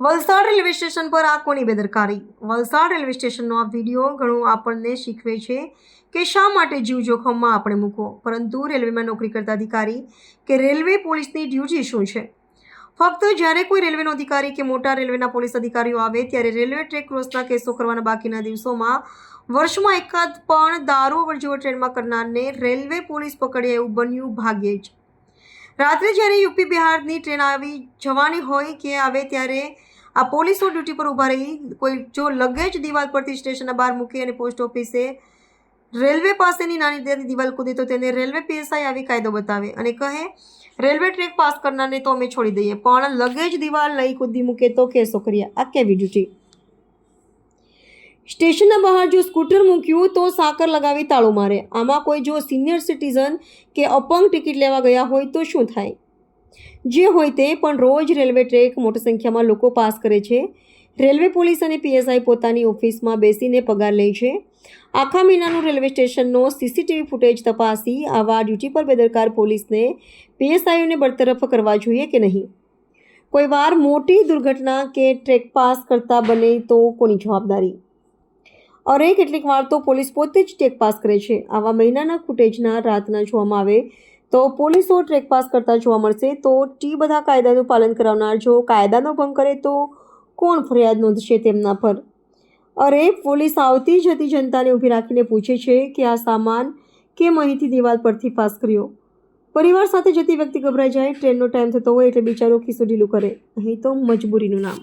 Valsad railway station પર આ કોની બેદરકારી. વલસાડ રેલવે સ્ટેશનનો આ વીડિયો ઘણું આપણને શીખવે છે કે શા માટે જીવ જોખમમાં આપણે મૂકવો. પરંતુ રેલવેમાં નોકરી કરતા અધિકારી કે રેલવે પોલીસની ડ્યુટી શું છે? ફક્ત જ્યારે કોઈ રેલવેનો અધિકારી કે મોટા રેલવેના પોલીસ અધિકારીઓ આવે, ત્યારે રેલવે ટ્રેક ક્રોસના કેસો કરવાના બાકીના દિવસોમાં વર્ષમાં એકાદ પણ દારૂ વરજીવો ટ્રેનમાં કરનારને રેલવે પોલીસ પકડે એવું બન્યું ભાગ્યે જ. રાત્રે જ્યારે યુપી બિહારની ટ્રેન આવી, જવાની હોય કે આવે ત્યારે આ પોલીસો ડ્યુટી પર ઊભા રહી. કોઈ જો લગેજ દિવાલ પરથી સ્ટેશનના બહાર મૂકે અને પોસ્ટ ઓફિસે રેલવે પાસેની નાની નાની દિવાલ કૂદી તો તેને રેલવે પીએસઆઈ આવી કાયદો બતાવે અને કહે, રેલવે ટ્રેક પાસ કરનારને તો અમે છોડી દઈએ, પણ લગેજ દિવાલ લઈ કૂદી મૂકે તો કેસો કરીએ આ કેવી ડ્યુટી? સ્ટેશનના બહાર જો સ્કૂટર મૂક્યું તો સાકર લગાવી તાળું મારે. આમાં કોઈ જો સિનિયર સિટીઝન કે અપંગ ટિકિટ લેવા ગયા હોય તો શું થાય? જે હોય તે, પણ રોજ રેલવે ટ્રેક મોટી સંખ્યામાં લોકો પાસ કરે છે. રેલવે પોલીસ અને પીએસઆઈ પોતાની ઓફિસમાં બેસીને પગાર લે છે. આખા મહિનાનું રેલવે સ્ટેશનનો સીસીટીવી ફૂટેજ તપાસી આવા ડ્યુટી પર બેદરકાર પોલીસને પીએસઆઈઓને બરતરફ કરવા જોઈએ કે નહીં? કોઈ વાર મોટી દુર્ઘટના કે ટ્રેક પાસ કરતા બને તો કોની જવાબદારી? અરે કેટલીક વાર તો પોલીસ પોતે જ ટ્રેક પાસ કરે છે. આવા મહિનાના ફૂટેજના રાતના જોવામાં આવે તો પોલીસો ટ્રેક પાસ કરતા જોવા મળશે. તો ટી બધા કાયદાનું પાલન કરાવનાર જો કાયદાનો ભંગ કરે તો કોણ ફરિયાદ નોંધશે તેમના પર? અરે પોલીસ આવતી જતી જનતાને ઊભી રાખીને પૂછે છે કે આ સામાન કેમ અહીંથી દિવાલ પરથી પાસ કર્યો? પરિવાર સાથે જતી વ્યક્તિ ગભરાઈ જાય. ટ્રેનનો ટાઈમ થતો હોય એટલે બિચારો ખિસ્સો ઢીલું કરે. અહીં તો મજબૂરીનું નામ.